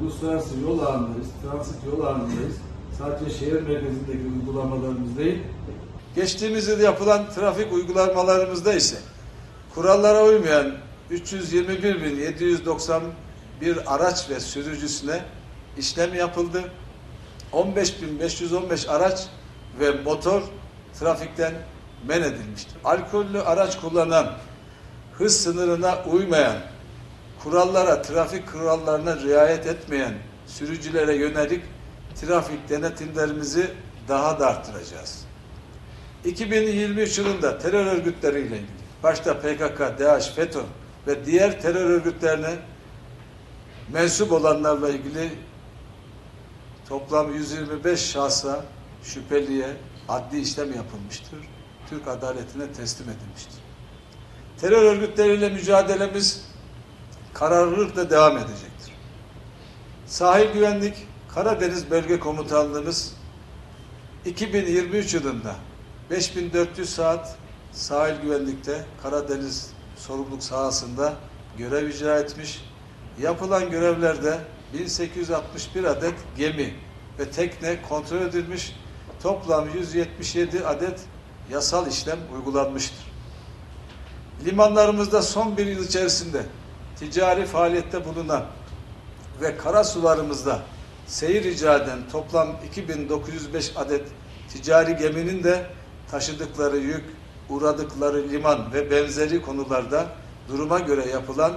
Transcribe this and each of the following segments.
uluslararası yol ağındayız, transit yol ağındayız. Sadece şehir merkezindeki uygulamalarımız değil, Geçtiğimiz yıl yapılan trafik uygulamalarımızda ise kurallara uymayan 321.791 araç ve sürücüsüne işlem yapıldı. 15.515 araç ve motor trafikten men edilmiştir. Alkollü araç kullanan, hız sınırına uymayan, kurallara, trafik kurallarına riayet etmeyen sürücülere yönelik trafik denetimlerimizi daha da arttıracağız. 2023 yılında terör örgütleriyle ilgili, başta PKK, DAEŞ, FETÖ ve diğer terör örgütlerine mensup olanlarla ilgili toplam 125 şahsa şüpheliye adli işlem yapılmıştır. Türk adaletine teslim edilmiştir. Terör örgütleriyle mücadelemiz kararlılıkla devam edecektir. Sahil Güvenlik Karadeniz Bölge Komutanlığımız 2023 yılında 5400 saat sahil güvenlikte Karadeniz sorumluluk sahasında görev icra etmiş. Yapılan görevlerde 1861 adet gemi ve tekne kontrol edilmiş. Toplam 177 adet yasal işlem uygulanmıştır. Limanlarımızda son bir yıl içerisinde ticari faaliyette bulunan ve kara sularımızda seyir icra eden toplam 2905 adet ticari geminin de taşıdıkları yük, uğradıkları liman ve benzeri konularda duruma göre yapılan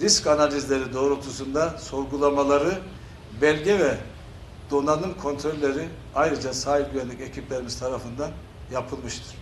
risk analizleri doğrultusunda sorgulamaları, belge ve donanım kontrolleri ayrıca sahil güvenlik ekiplerimiz tarafından yapılmıştır.